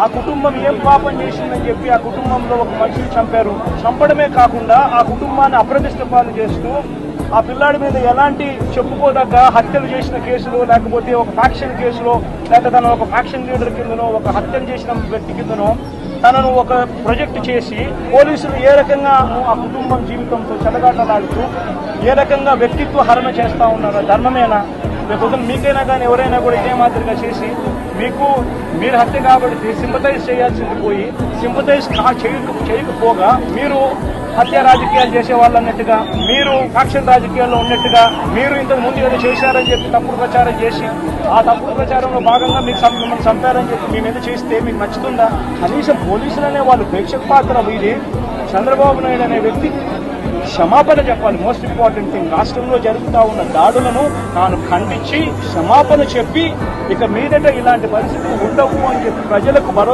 ఆ కుటుంబం ఏం పాపం చేసిందని చెప్పి ఆ కుటుంబంలో ఒక మనిషిని చంపారు. చంపడమే కాకుండా ఆ కుటుంబాన్ని అప్రతిష్ట పాలు చేస్తూ ఆ పిల్లాడి మీద ఎలాంటి చెప్పుకోదగ్గ హత్యలు చేసిన కేసులో లేకపోతే ఒక ఫ్యాక్షన్ కేసులో లేక తన ఒక ఫ్యాక్షన్ లీడర్ కిందనో ఒక హత్యలు చేసిన వ్యక్తి కిందనో తనను ఒక ప్రొజెక్ట్ చేసి పోలీసులు ఏ రకంగా ఆ కుటుంబం జీవితంతో చెలగాటలాడుతూ ఏ రకంగా వ్యక్తిత్వ హరణ చేస్తా ఉన్నారో ధర్మమేనా? లేకపోతే మీకైనా కానీ ఎవరైనా కూడా ఇదే మాదిరిగా చేసి మీకు మీరు హత్య కాబట్టి సింపతైజ్ చేయాల్సింది పోయి సింపతైజ్ చేయకపోగా మీరు హత్య రాజకీయాలు చేసే వాళ్ళు అన్నట్టుగా మీరు ఫ్యాక్షన్ రాజకీయాల్లో ఉన్నట్టుగా మీరు ఇంతకు ముందు ఏదో చేశారని చెప్పి తప్పుడు ప్రచారం చేసి ఆ తప్పుడు ప్రచారంలో భాగంగా మీకు మిమ్మల్ని చంపారని చెప్పి మీ మీద చేస్తే మీకు నచ్చుతుందా? కనీసం పోలీసులు అనే వాళ్ళు ప్రేక్షక పాత్ర ఇది. చంద్రబాబు నాయుడు అనే వ్యక్తి క్షమాపణ చెప్పాలి. మోస్ట్ ఇంపార్టెంట్ థింగ్ రాష్ట్రంలో జరుగుతూ ఉన్న దాడులను తాను ఖండించి క్షమాపణ చెప్పి ఇక మీదట ఇలాంటి పరిస్థితులు ఉండవు అని చెప్పి ప్రజలకు భరోసా